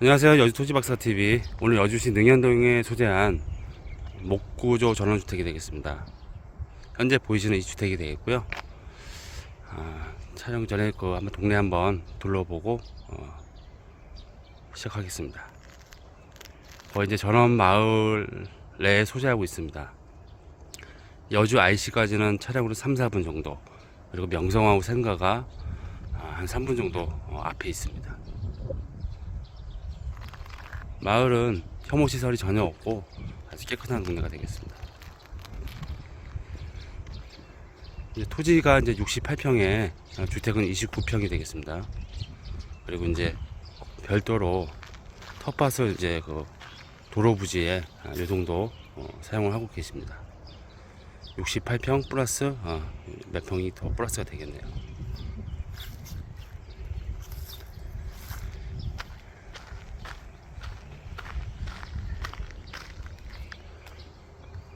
안녕하세요. 여주 토지박사 TV. 오늘 여주시 능현동에 소재한 목구조 전원주택이 되겠습니다. 현재 보이시는 이 주택이 되겠고요. 아, 촬영 전에 그 한번 동네 한번 둘러보고 어, 시작하겠습니다. 거의 이제 전원 마을에 소재하고 있습니다. 여주 IC까지는 차량으로 3, 4분 정도. 그리고 명성하고 생가가 아, 한 3분 정도 어, 앞에 있습니다. 마을은 혐오 시설이 전혀 없고 아주 깨끗한 동네가 되겠습니다. 이제 토지가 이제 68평에 주택은 29평이 되겠습니다. 그리고 이제 별도로 텃밭을 이제 그 도로 부지에 아, 이 정도 어, 사용을 하고 계십니다. 68평 플러스 어, 몇 평이 더 플러스가 되겠네요.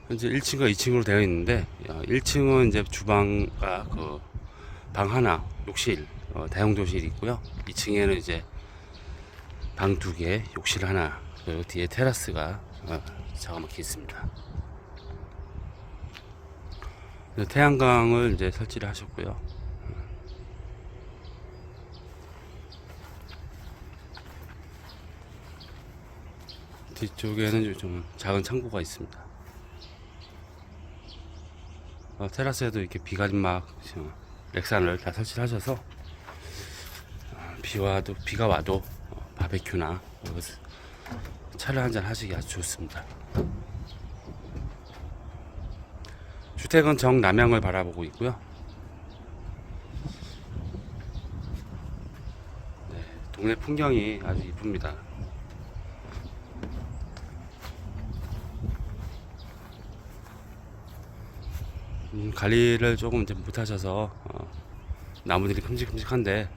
현재 1층과 2층으로 되어 있는데 1층은 이제 주방과 그 방 하나, 욕실, 어, 다용도실이 있고요. 2층에는 이제 방 두 개, 욕실 하나, 그리고 뒤에 테라스가 어, 자그맣게 있습니다. 네, 태양광을 이제 설치를 하셨고요. 뒤쪽에는 좀 작은 창고가 있습니다. 어, 테라스에도 이렇게 비가림막 어, 렉산을 다 설치를 하셔서 어, 비 와도 비가 와도 어, 바베큐나 여기서 차를 한잔 하시기 아주 좋습니다. 주택은 정남향을 바라보고 있고요. 네, 동네 풍경이 아주 이쁩니다. 음, 관리를 조금 이제 못하셔서 어, 나무들이 큼직큼직한데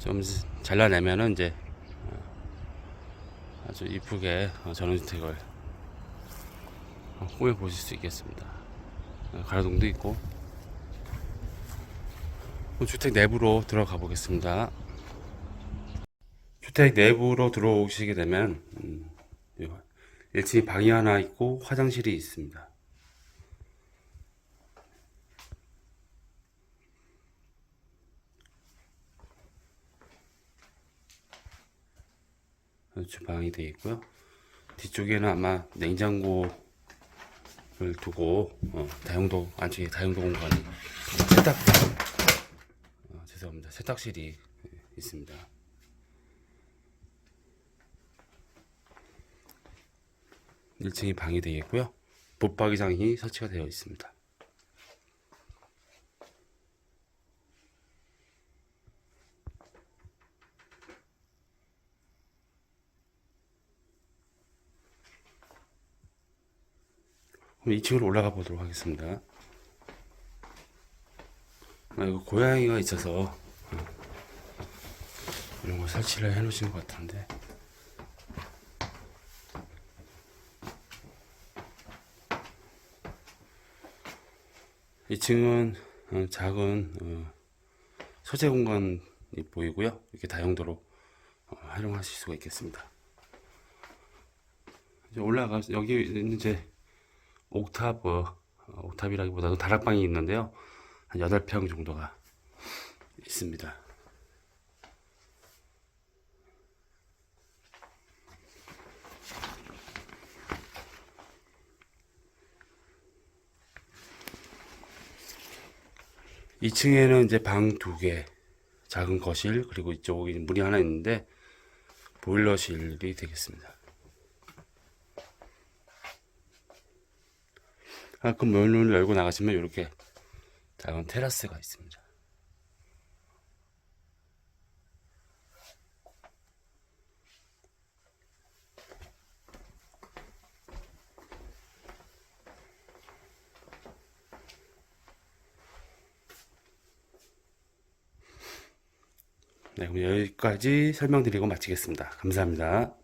좀 잘라내면은 이제 어, 아주 이쁘게 어, 전원주택을 어, 꾸며 보실 수 있겠습니다. 어, 가로등도 있고 주택 내부로 들어가 보겠습니다. 주택 내부로 들어오시게 되면 음, 1층에 방이 하나 있고 화장실이 있습니다. 주방이 되어 있고요. 뒤쪽에는 아마 냉장고를 두고 어, 다용도 안쪽에 다용도 공간이 세탁 어, 죄송합니다. 세탁실이 있습니다. 일층이 방이 되겠고요. 붙박이장이 설치가 되어 있습니다. 그럼 2층으로 올라가 보도록 하겠습니다. 아, 이거 고양이가 있어서 어, 이런 거 설치를 해 놓으신 것 같은데. 이층은 작은 어, 소재 공간이 보이고요. 이렇게 다용도로 어, 활용하실 수가 있겠습니다. 이제 올라가 여기 이제 옥탑, 어, 옥탑이라기보다도 다락방이 있는데요. 한 8평 정도가 있습니다. 이층에는 이제 방 두 개, 작은 거실, 그리고 이쪽에 문이 하나 있는데, 보일러실이 되겠습니다. 아, 그 문을 열고 나가시면 이렇게 작은 테라스가 있습니다. 네, 그럼 여기까지 설명드리고 마치겠습니다. 감사합니다.